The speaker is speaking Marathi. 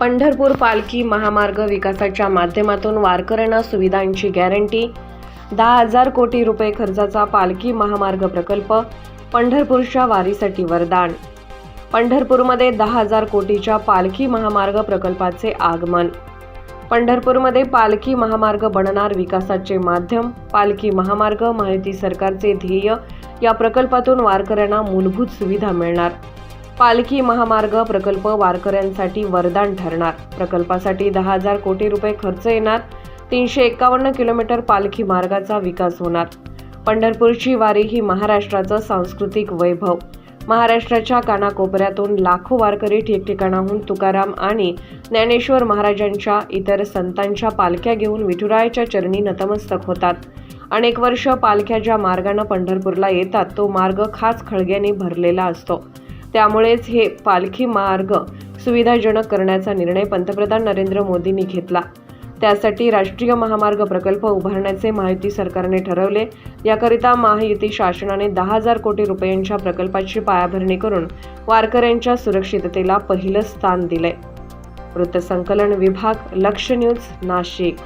पंढरपूर पालखी महामार्ग विकासाच्या माध्यमातून वारकऱ्यांना सुविधांची गॅरंटी दहा हजार कोटी रुपये खर्चाचा पालखी महामार्ग प्रकल्प पंढरपूरच्या वारीसाठी वरदान. पंढरपूरमध्ये दहा हजार कोटीच्या पालखी महामार्ग प्रकल्पाचे आगमन. पंढरपूरमध्ये पालखी महामार्ग बनणार विकासाचे माध्यम पालखी महामार्ग माहिती सरकारचे ध्येय या प्रकल्पातून वारकऱ्यांना मूलभूत सुविधा मिळणार. पालखी महामार्ग प्रकल्प वारकऱ्यांसाठी वरदान ठरणार. प्रकल्पासाठी दहा हजार कोटी रुपये खर्च येणार. तीनशे एकावन्न किलोमीटर पालखी मार्गाचा विकास होणार. पंढरपूरची वारी ही महाराष्ट्राचं सांस्कृतिक वैभव. महाराष्ट्राच्या कानाकोपऱ्यातून लाखो वारकरी ठिकठिकाणाहून तुकाराम आणि ज्ञानेश्वर महाराजांच्या इतर संतांच्या पालख्या घेऊन विठुरायाच्या चरणी नतमस्तक होतात. अनेक वर्ष पालख्या ज्या मार्गानं पंढरपूरला येतात तो मार्ग खास खळग्याने भरलेला असतो. त्यामुळेच हे पालखी मार्ग सुविधाजनक करण्याचा निर्णय पंतप्रधान नरेंद्र मोदींनी घेतला. त्यासाठी राष्ट्रीय महामार्ग प्रकल्प उभारण्याचे माहिती सरकारने ठरवले. याकरिता महायुती शासनाने दहा हजार कोटी रुपयांच्या प्रकल्पाची पायाभरणी करून वारकऱ्यांच्या सुरक्षिततेला पहिलं स्थान दिले वृत्तसंकलन विभाग लक्ष न्यूज नाशिक.